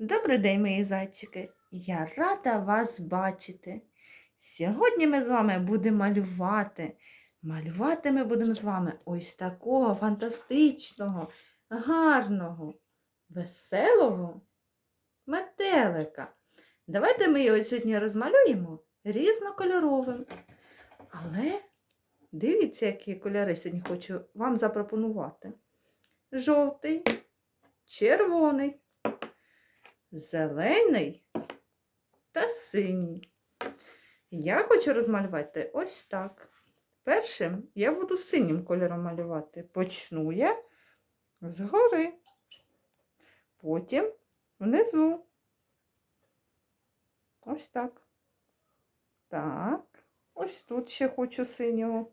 Добрий день, мої зайчики! Я рада вас бачити. Сьогодні ми з вами будемо малювати. Малювати ми будемо з вами ось такого фантастичного, гарного, веселого метелика. Давайте ми його сьогодні розмалюємо різнокольоровим. Але дивіться, які кольори сьогодні хочу вам запропонувати. Жовтий, червоний зелений та синій. Я хочу розмалювати ось так. Першим я буду синім кольором малювати. Почну я згори, потім внизу. Ось так. Так, ось тут ще хочу синього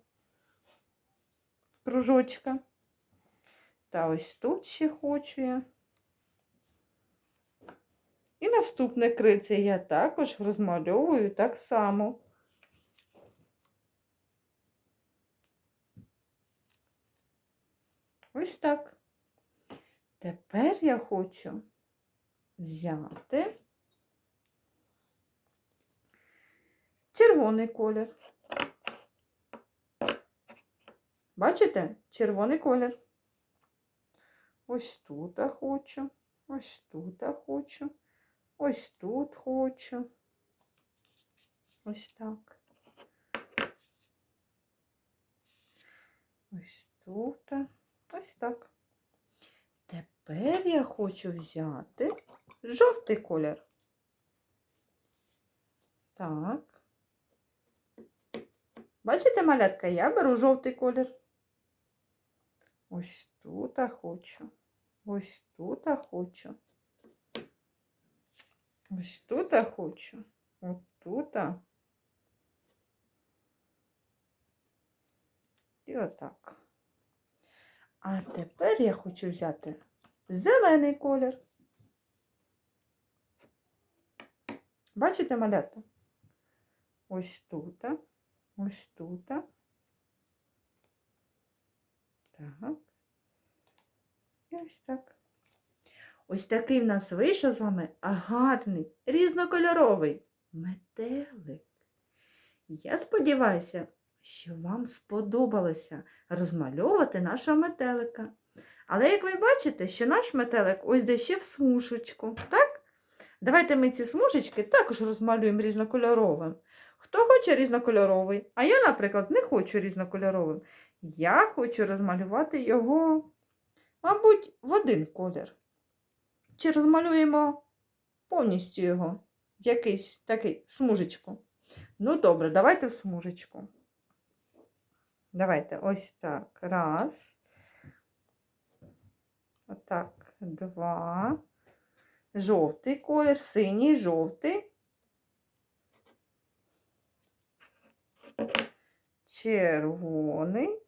кружочка. Та ось тут ще хочу я. Наступне крильце я також розмальовую так само. Ось так. Тепер я хочу взяти червоний колір. Бачите? Червоний колір. Ось тут я хочу, ось тут я хочу. Ось тут хочу. Ось так. Ось тут. Ось так. Тепер я хочу взяти жовтий колір. Так. Бачите, малятка, я беру жовтий колір. Ось тут хочу. Ось тут хочу. Ось тут я хочу. От тут. І отак. А тепер я хочу взяти зелений колір. Бачите, малята? Ось тут. Ось тут. Так. І ось так. Ось такий в нас вийшов з вами гарний, різнокольоровий метелик. Я сподіваюся, що вам сподобалося розмальовувати нашого метелика. Але, як ви бачите, що наш метелик ось де ще в смужечку, так? Давайте ми ці смужечки також розмалюємо різнокольоровим. Хто хоче різнокольоровий, а я, наприклад, не хочу різнокольоровим. Я хочу розмалювати його, мабуть, в один колір. Чи розмалюємо повністю його в якийсь такий смужечку? Ну, добре, давайте в смужечку. Давайте ось так. Раз. Отак, два. Жовтий колір, синій, жовтий. Червоний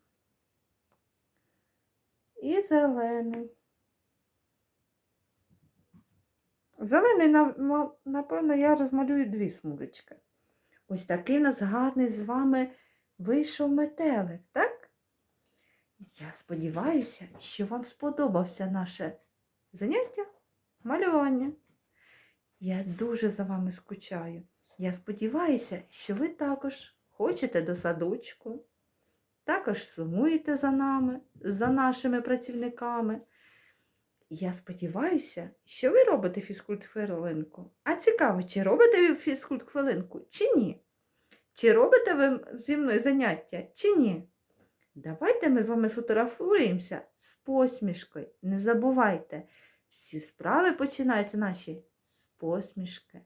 і зелений. Зелений, напевно, я розмалюю дві смужечки. Ось такий у нас гарний з вами вийшов метелик, так? Я сподіваюся, що вам сподобався наше заняття малювання. Я дуже за вами скучаю. Я сподіваюся, що ви також хочете до садочку, також сумуєте за нами, за нашими працівниками. Я сподіваюся, що ви робите фізкульт-хвилинку. А цікаво, чи робите ви фізкульт-хвилинку, чи ні? Чи робите ви зі мною заняття, чи ні? Давайте ми з вами сфотографуємося з посмішкою. Не забувайте, всі справи починаються наші з посмішки.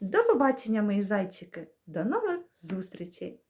До побачення, мої зайчики, до нових зустрічей!